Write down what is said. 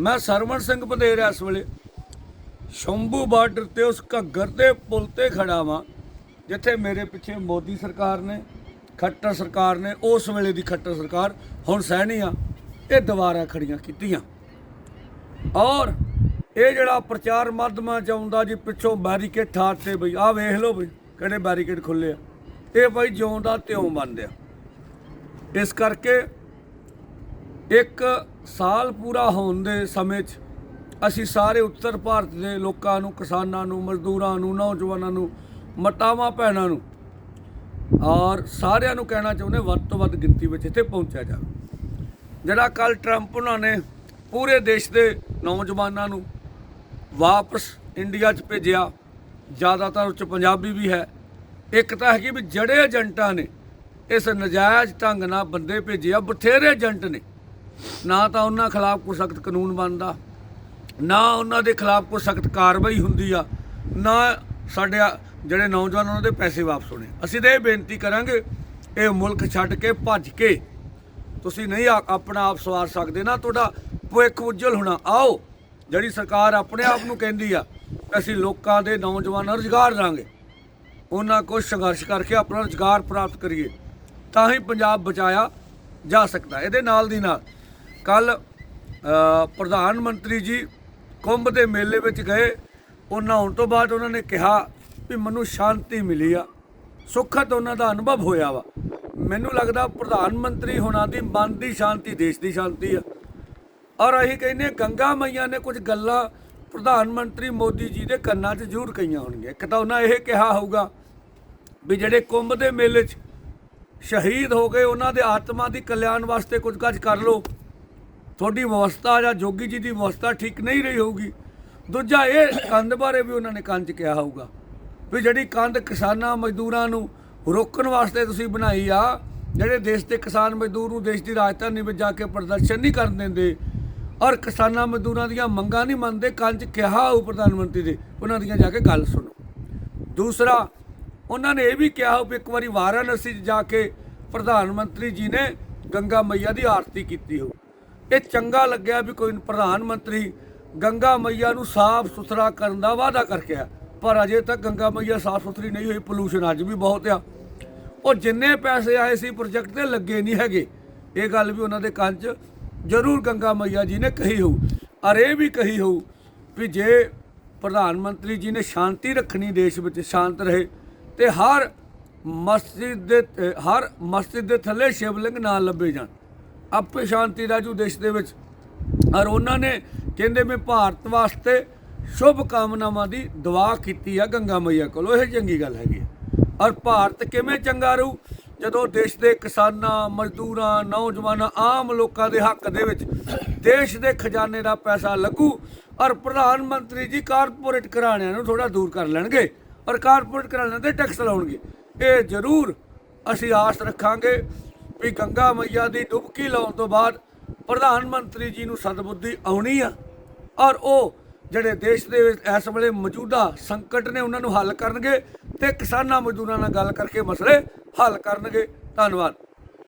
ਮੈਂ ਸਰਵਣ ਸਿੰਘ ਬੰਦੇਰ ਇਸ ਵੇਲੇ। ਸ਼ੰਭੂ ਬਾਰਡਰ ਤੇ ਉਸ ਘੱਗਰ ਦੇ ਪੁਲ ਤੇ ਖੜਾ ਵਾਂ, ਜਿੱਥੇ ਮੇਰੇ ਪਿੱਛੇ ਮੋਦੀ ਸਰਕਾਰ ਨੇ, ਖੱਟਰ ਸਰਕਾਰ ਨੇ, ਉਸ ਵੇਲੇ ਦੀ ਖੱਟਰ ਸਰਕਾਰ, ਹੁਣ ਸਹਿਣੀਆਂ ਇਹ ਦੁਬਾਰਾ ਖੜੀਆਂ ਕੀਤੀਆਂ। ਔਰ ਇਹ ਜਿਹੜਾ ਪ੍ਰਚਾਰ ਮਾਧਮਾਂ ਚ ਆਉਂਦਾ ਜੀ, ਪਿੱਛੋਂ ਬੈਰੀਕੇਡ ਠਾਰ 'ਤੇ ਬਈ, ਆਹ ਵੇਖ ਲਓ ਬਈ, ਕਿਹੜੇ ਬੈਰੀਕੇਡ ਖੁੱਲੇ ਆ। ਇਹ ਬਈ ਜਿਉਂ ਦਾ ਤਿਉਂ ਬੰਦ ਆ। ਇਸ ਕਰਕੇ ਇੱਕ ਸਾਲ ਪੂਰਾ ਹੋਣ ਦੇ ਸਮੇਂ 'ਚ ਅਸੀਂ ਸਾਰੇ ਉੱਤਰ ਭਾਰਤ ਦੇ ਲੋਕਾਂ ਨੂੰ, ਕਿਸਾਨਾਂ ਨੂੰ, ਮਜ਼ਦੂਰਾਂ ਨੂੰ, ਨੌਜਵਾਨਾਂ ਨੂੰ ਮਟਾਵਾਂ ਭੈਣਾਂ ਨੂੰ ਔਰ ਸਾਰਿਆਂ ਨੂੰ ਕਹਿਣਾ ਚਾਹੁੰਦੇ ਵੱਧ ਤੋਂ ਵੱਧ ਗਿਣਤੀ ਵਿੱਚ ਇੱਥੇ ਪਹੁੰਚਿਆ ਜਾਵੇ। ਜਿਹੜਾ ਕੱਲ ਟਰੰਪ ਉਹਨਾਂ ਨੇ ਪੂਰੇ ਦੇਸ਼ ਦੇ ਨੌਜਵਾਨਾਂ ਨੂੰ ਵਾਪਸ ਇੰਡੀਆ 'ਚ ਭੇਜਿਆ, ਜ਼ਿਆਦਾਤਰ ਉੱਚ ਪੰਜਾਬੀ ਵੀ ਹੈ। ਇੱਕ ਤਾਂ ਹੈ ਕਿ ਵੀ ਜਿਹੜੇ ਏਜੰਟਾਂ ਨੇ ਇਸ ਨਜਾਇਜ਼ ਢੰਗ ਨਾਲ ਬੰਦੇ ਭੇਜੇ ਆ, ਬਥੇਰੇ ਏਜੰਟ ਨੇ। ਨਾ ਤਾਂ ਉਹਨਾਂ ਖਿਲਾਫ ਕੋਈ ਸਖਤ ਕਾਨੂੰਨ ਬਣਦਾ, ਨਾ ਉਹਨਾਂ ਦੇ ਖਿਲਾਫ ਕੋਈ ਸਖਤ ਕਾਰਵਾਈ ਹੁੰਦੀ ਆ, ਨਾ ਸਾਡੇ ਜਿਹੜੇ ਨੌਜਵਾਨ ਉਹਨਾਂ ਦੇ ਪੈਸੇ ਵਾਪਸ ਹੋਣੇ। ਅਸੀਂ ਤਾਂ ਇਹ ਬੇਨਤੀ ਕਰਾਂਗੇ, ਇਹ ਮੁਲਕ ਛੱਡ ਕੇ ਭੱਜ ਕੇ ਤੁਸੀਂ ਨਹੀਂ ਆਪਣਾ ਆਪ ਸਵਾਰ ਸਕਦੇ, ਨਾ ਤੁਹਾਡਾ ਭਵਿੱਖ ਉਜਲ ਹੋਣਾ। ਆਓ, ਜਿਹੜੀ ਸਰਕਾਰ ਆਪਣੇ ਆਪ ਨੂੰ ਕਹਿੰਦੀ ਆ, ਅਸੀਂ ਲੋਕਾਂ ਦੇ ਨੌਜਵਾਨਾਂ ਨੂੰ ਰੁਜ਼ਗਾਰ ਦਾਂਗੇ ਉਹਨਾਂ ਕੋਲ ਸੰਘਰਸ਼ ਕਰਕੇ ਆਪਣਾ ਰੁਜ਼ਗਾਰ ਪ੍ਰਾਪਤ ਕਰੀਏ, ਤਾਂ ਹੀ ਪੰਜਾਬ ਬਚਾਇਆ ਜਾ ਸਕਦਾ, ਇਹਦੇ ਨਾਲ ਦੀ ਨਾਲ। ਕੱਲ ਪ੍ਰਧਾਨ ਮੰਤਰੀ ਜੀ ਕੁੰਭ ਦੇ ਮੇਲੇ ਵਿੱਚ ਗਏ। ਉਹ ਨਹਾਉਣ ਤੋਂ ਬਾਅਦ ਉਹਨਾਂ ਨੇ ਕਿਹਾ ਵੀ ਮੈਨੂੰ ਸ਼ਾਂਤੀ ਮਿਲੀ ਆ ਸੁਖਤ ਉਹਨਾਂ ਦਾ ਅਨੁਭਵ ਹੋਇਆ ਵਾ। ਮੈਨੂੰ ਲੱਗਦਾ ਪ੍ਰਧਾਨ ਮੰਤਰੀ ਹੋਣਾ ਦੀ ਮਨ ਦੀ ਸ਼ਾਂਤੀ, ਦੇਸ਼ ਦੀ ਸ਼ਾਂਤੀ ਆ। ਔਰ ਅਸੀਂ ਕਹਿੰਦੇ ਗੰਗਾ ਮਈਆ ਨੇ ਕੁਝ ਗੱਲਾਂ ਪ੍ਰਧਾਨ ਮੰਤਰੀ ਮੋਦੀ ਜੀ ਦੇ ਕੰਨਾਂ 'ਚ ਜ਼ਰੂਰ ਕਹੀਆਂ ਹੋਣਗੀਆਂ। ਇੱਕ ਤਾਂ ਉਹਨਾਂ ਇਹ ਕਿਹਾ ਹੋਊਗਾ ਵੀ ਜਿਹੜੇ ਕੁੰਭ ਦੇ ਮੇਲੇ 'ਚ ਸ਼ਹੀਦ ਹੋ ਗਏ, ਉਹਨਾਂ ਦੇ ਆਤਮਾ ਦੀ ਕਲਿਆਣ ਵਾਸਤੇ ਕੁਝ ਕੁਝ ਕਰ ਲਓ। ਤੁਹਾਡੀ ਵਿਵਸਥਾ ਜਾਂ ਜੋਗੀ ਜੀ ਦੀ ਵਿਵਸਥਾ ਠੀਕ ਨਹੀਂ ਰਹੀ ਹੋਊਗੀ। ਦੂਜਾ ਇਹ ਕੰਧ ਬਾਰੇ ਵੀ ਉਹਨਾਂ ਨੇ ਕੰਨ ਕਿਹਾ ਹੋਊਗਾ ਵੀ ਜਿਹੜੀ ਕੰਧ ਕਿਸਾਨਾਂ ਮਜ਼ਦੂਰਾਂ ਨੂੰ ਰੋਕਣ ਵਾਸਤੇ ਤੁਸੀਂ ਬਣਾਈ ਆ, ਜਿਹੜੇ ਦੇਸ਼ ਦੇ ਕਿਸਾਨ ਮਜ਼ਦੂਰ ਨੂੰ ਦੇਸ਼ ਦੀ ਰਾਜਧਾਨੀ ਵਿੱਚ ਜਾ ਕੇ ਪ੍ਰਦਰਸ਼ਨ ਨਹੀਂ ਕਰਨ ਦਿੰਦੇ ਔਰ ਕਿਸਾਨਾਂ ਮਜ਼ਦੂਰਾਂ ਦੀਆਂ ਮੰਗਾਂ ਨਹੀਂ ਮੰਨਦੇ ਕੰਜ ਕਿਹਾ ਉਹ ਪ੍ਰਧਾਨ ਮੰਤਰੀ ਦੇ ਉਹਨਾਂ ਦੀਆਂ ਜਾ ਕੇ ਗੱਲ ਸੁਣੋ। ਦੂਸਰਾ, ਉਹਨਾਂ ਨੇ ਇਹ ਵੀ ਕਿਹਾ ਹੋ ਵੀ ਇੱਕ ਵਾਰੀ ਵਾਰਾਣਸੀ 'ਚ ਜਾ ਕੇ ਪ੍ਰਧਾਨ ਮੰਤਰੀ ਜੀ ਨੇ ਗੰਗਾ ਮਈਆ ਦੀ ਆਰਤੀ ਕੀਤੀ ਹੋ ਇਹ ਚੰਗਾ ਲੱਗਿਆ ਵੀ ਕੋਈ ਪ੍ਰਧਾਨ ਮੰਤਰੀ ਗੰਗਾ ਮਈਆ ਨੂੰ ਸਾਫ਼ ਸੁਥਰਾ ਕਰਨ ਦਾ ਵਾਅਦਾ ਕਰਕੇ ਆ ਪਰ ਅਜੇ ਤੱਕ ਗੰਗਾ ਮਈਆ ਸਾਫ਼ ਸੁਥਰੀ ਨਹੀਂ ਹੋਈ ਪੋਲੂਸ਼ਨ ਅੱਜ ਵੀ ਬਹੁਤ ਆ। ਉਹ ਜਿੰਨੇ ਪੈਸੇ ਆਏ ਸੀ ਪ੍ਰੋਜੈਕਟ ਤੇ ਲੱਗੇ ਨਹੀਂ ਹੈਗੇ। ਇਹ ਗੱਲ ਵੀ ਉਹਨਾਂ ਦੇ ਕੰਨ 'ਚ ਜ਼ਰੂਰ ਗੰਗਾ ਮਈਆ ਜੀ ਨੇ ਕਹੀ ਹੋਊ। ਔਰ ਇਹ ਵੀ ਕਹੀ ਹੋਊ ਵੀ ਜੇ ਪ੍ਰਧਾਨ ਮੰਤਰੀ ਜੀ ਨੇ ਸ਼ਾਂਤੀ ਰੱਖਣੀ ਦੇਸ਼ ਵਿੱਚ ਸ਼ਾਂਤ ਰਹੇ ਤੇ ਹਰ ਮਸਜਿਦ ਦੇ, ਹਰ ਮਸਜਿਦ ਦੇ ਥੱਲੇ ਸ਼ਿਵਲਿੰਗ ਨਾ ਲੱਭੇ ਜਾਣ। ਆਪੇ ਸ਼ਾਂਤੀ ਰਾਜੂ ਦੇਸ਼ ਦੇ ਵਿੱਚ। ਔਰ ਉਹਨਾਂ ਨੇ ਕਹਿੰਦੇ ਵੀ ਭਾਰਤ ਵਾਸਤੇ ਸ਼ੁਭ ਕਾਮਨਾਵਾਂ ਦੀ ਦੁਆ ਕੀਤੀ ਆ ਗੰਗਾ ਮਈਆ ਕੋਲੋਂ। ਇਹ ਚੰਗੀ ਗੱਲ ਹੈਗੀ ਆ। ਔਰ ਭਾਰਤ ਕਿਵੇਂ ਚੰਗਾ ਰਹੂ? ਜਦੋਂ ਦੇਸ਼ ਦੇ ਕਿਸਾਨਾਂ, ਮਜ਼ਦੂਰਾਂ, ਨੌਜਵਾਨਾਂ, ਆਮ ਲੋਕਾਂ ਦੇ ਹੱਕ ਦੇ ਵਿੱਚ ਦੇਸ਼ ਦੇ ਖਜ਼ਾਨੇ ਦਾ ਪੈਸਾ ਲੱਗੂ ਔਰ ਪ੍ਰਧਾਨ ਮੰਤਰੀ ਜੀ ਕਾਰਪੋਰੇਟ ਘਰਾਣਿਆਂ ਨੂੰ ਥੋੜਾ ਦੂਰ ਕਰ ਲੈਣਗੇ ਔਰ ਕਾਰਪੋਰੇਟ ਘਰਾਣਿਆਂ ਤੇ ਟੈਕਸ ਲਾਉਣਗੇ। ਇਹ ਜ਼ਰੂਰ ਅਸੀਂ ਆਸ ਰੱਖਾਂਗੇ ਵੀ ਗੰਗਾ ਮਈਆ ਦੀ ਡੁਬਕੀ ਲਾਉਣ ਤੋਂ ਬਾਅਦ ਪ੍ਰਧਾਨ ਮੰਤਰੀ ਜੀ ਨੂੰ ਸਤਬੁੱਧੀ ਆਉਣੀ ਆ। ਔਰ ਉਹ ਜਿਹੜੇ ਦੇਸ਼ ਦੇ ਵਿੱਚ ਇਸ ਵੇਲੇ ਮੌਜੂਦਾ ਸੰਕਟ ਨੇ, ਉਹਨਾਂ ਨੂੰ ਹੱਲ ਕਰਨਗੇ ਤੇ ਕਿਸਾਨਾਂ ਮਜ਼ਦੂਰਾਂ ਨਾਲ ਗੱਲ ਕਰਕੇ ਮਸਲੇ ਹੱਲ ਕਰਨਗੇ। ਧੰਨਵਾਦ।